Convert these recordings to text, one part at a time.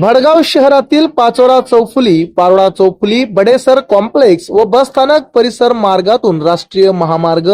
भडगाव शहरातील पाचोरा चौफुली पारोडा चौफुली बडेसर कॉम्प्लेक्स व बस स्थानक परिसर मार्गातून राष्ट्रीय महामार्ग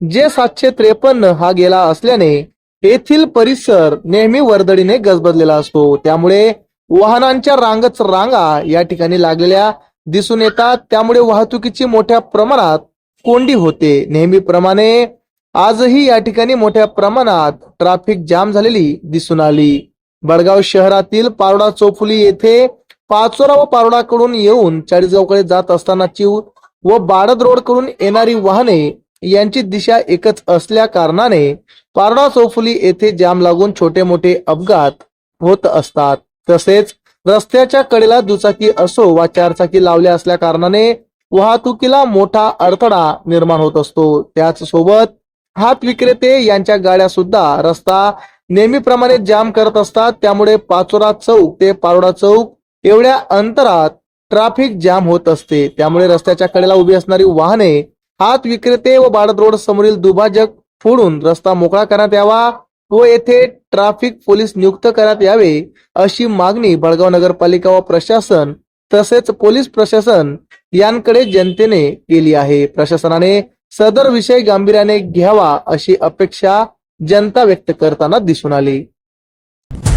जे सातशे त्रेपन्न हा गेला असल्याने येथील परिसर नेहमी वर्दळीने गजबजलेला असतो. त्यामुळे वाहनांच्या रांगच रांगा या ठिकाणी लागलेल्या दिसून येतात. त्यामुळे वाहतुकीची मोठ्या प्रमाणात कोंडी होते. नेहमीप्रमाणे आजही या ठिकाणी मोठ्या प्रमाणात ट्रॅफिक जाम झालेली दिसून आली. बडगाव शहरातील पारोडा चौफुली येथे पाचोरा व पारोडाकडून येऊन चाळीसगावकडे जात असतानाची व बाडद रोडकडून येणारी वाहने यांची दिशा एकच असल्या कारणाने पारोडा चौफुली येथे जाम लागून छोटे मोठे अपघात होत असतात. तसेच रस्त्याच्या कडेला दुचाकी असो वा चारचाकी लावल्या असल्या कारणाने वाहतुकीला मोठा अडथळा निर्माण होत असतो. त्याच सोबत हात विक्रेते यांच्या गाड्या सुद्धा रस्ता नेहमीप्रमाणे जाम करत असतात त्यामुळे पाचोरा चौक ते पारोडा चौक एवढ्या अंतरात ट्रॅफिक जाम होत असते. त्यामुळे रस्त्याच्या कडेला उभी असणारी वाहने हात विक्रेते व बाळद रोड समोरील दुभाजक फोडून रस्ता मोकळा करण्यात यावा व येथे ट्रॅफिक पोलीस नियुक्त करण्यात यावे अशी मागणी बळगाव नगरपालिका व प्रशासन तसेच पोलीस प्रशासन यांकडे जनतेने केली आहे. प्रशासनाने सदर विषय गांभीर्याने घ्यावा अशी अपेक्षा जनता व्यक्त करताना दिसून आली.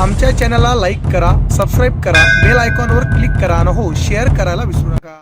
आमच्या चॅनलला लाईक करा सबस्क्राईब करा बेल आयकॉनवर क्लिक करा आणि हो शेअर करायला विसरू नका.